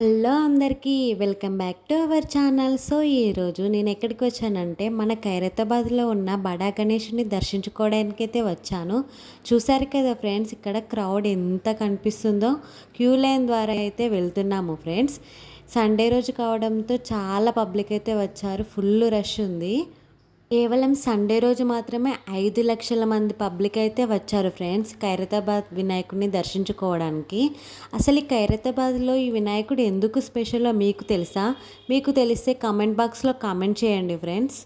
Hello అందరికీ welcome back to our channel. So ఈరోజు నేను ఎక్కడికి వచ్చానంటే మన ఖైరతాబాద్లో ఉన్న బడా గణేష్ని దర్శించుకోవడానికి అయితే వచ్చాను. చూసారు కదా ఫ్రెండ్స్ ఇక్కడ క్రౌడ్ ఎంత కనిపిస్తుందో. క్యూ లైన్ ద్వారా అయితే వెళ్తున్నాము ఫ్రెండ్స్. సండే రోజు కావడంతో చాలా పబ్లిక్ అయితే వచ్చారు. ఫుల్ రష్ ఉంది. కేవలం సండే రోజు మాత్రమే ఐదు లక్షల మంది పబ్లిక్ అయితే వచ్చారు ఫ్రెండ్స్. ఖైరతాబాద్ వినాయకుడిని దర్శించుకోవడానికి. అసలు ఈ ఖైరతాబాద్లో ఈ వినాయకుడు ఎందుకు స్పెషలో మీకు తెలుసా? మీకు తెలిస్తే కామెంట్ బాక్స్లో కామెంట్ చేయండి ఫ్రెండ్స్.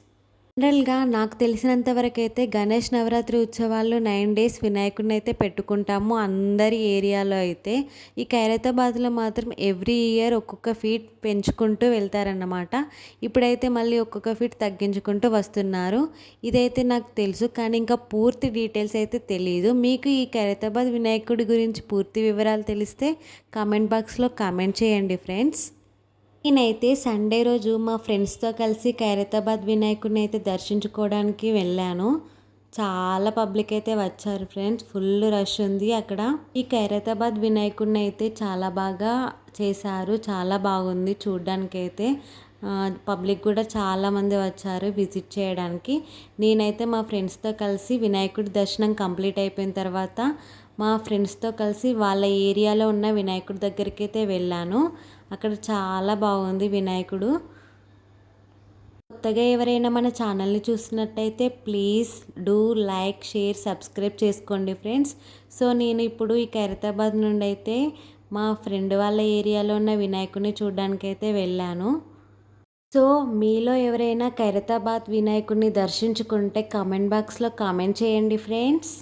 జనరల్గా నాకు తెలిసినంత గణేష్ నవరాత్రి ఉత్సవాల్లో నైన్ డేస్ వినాయకుడిని అయితే పెట్టుకుంటాము. అందరి ఏరియాలో అయితే ఈ ఖైరతాబాద్లో మాత్రం ఎవ్రీ ఇయర్ ఒక్కొక్క ఫీట్ పెంచుకుంటూ వెళ్తారన్నమాట. ఇప్పుడైతే మళ్ళీ ఒక్కొక్క ఫీట్ తగ్గించుకుంటూ వస్తున్నారు. ఇదైతే నాకు తెలుసు కానీ ఇంకా పూర్తి డీటెయిల్స్ అయితే తెలియదు మీకు ఈ ఖైరతాబాద్ వినాయకుడి గురించి పూర్తి వివరాలు తెలిస్తే కామెంట్ బాక్స్లో కామెంట్ చేయండి ఫ్రెండ్స్. నేనైతే సండే రోజు మా ఫ్రెండ్స్తో కలిసి ఖైరతాబాద్ వినాయకుడిని అయితే దర్శించుకోవడానికి వెళ్ళాను. చాలా పబ్లిక్ అయితే వచ్చారు ఫ్రెండ్స్. ఫుల్ రష్ ఉంది అక్కడ. ఈ ఖైరతాబాద్ వినాయకుడిని అయితే చాలా బాగా చేశారు. చాలా బాగుంది చూడ్డానికి అయితే పబ్లిక్ కూడా చాలామంది వచ్చారు విజిట్ చేయడానికి. నేనైతే మా ఫ్రెండ్స్తో కలిసి వినాయకుడి దర్శనం కంప్లీట్ అయిపోయిన తర్వాత మా ఫ్రెండ్స్తో కలిసి వాళ్ళ ఏరియాలో ఉన్న వినాయకుడి దగ్గరికి అయితే వెళ్ళాను. అక్కడ చాలా బాగుంది వినాయకుడు. కొత్తగా ఎవరైనా మన ఛానల్ని చూసినట్టయితే please do like share subscribe చేసుకోండి ఫ్రెండ్స్. సో నేను ఇప్పుడు ఈ ఖైరతాబాద్ నుండి అయితే మా ఫ్రెండ్ వాళ్ళ ఏరియాలో ఉన్న వినాయకుడిని చూడడానికి అయితే వెళ్ళాను. సో మీలో ఎవరైనా ఖైరతాబాద్ వినాయకుడిని దర్శించుకుంటే కామెంట్ బాక్స్లో కామెంట్ చేయండి ఫ్రెండ్స్.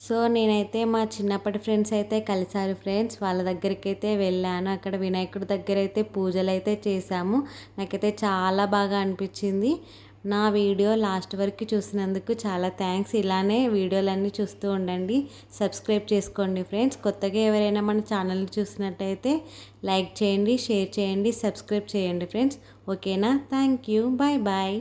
సో నేనైతే మా చిన్నప్పటి ఫ్రెండ్స్ అయితే కలిసారు ఫ్రెండ్స్. వాళ్ళ దగ్గరికి అయితే వెళ్ళాను. అక్కడ వినాయకుడి దగ్గర అయితే పూజలు అయితే చేశాము. నాకైతే చాలా బాగా అనిపించింది. నా వీడియో లాస్ట్ వరకు చూసినందుకు చాలా థ్యాంక్స్ ఇలానే వీడియోలన్నీ చూస్తూ ఉండండి. సబ్స్క్రైబ్ చేసుకోండి ఫ్రెండ్స్ కొత్తగా ఎవరైనా మన ఛానల్ చూసినట్టయితే లైక్ చేయండి షేర్ చేయండి సబ్స్క్రైబ్ చేయండి ఫ్రెండ్స్ ఓకేనా థ్యాంక్ యూ బాయ్ బాయ్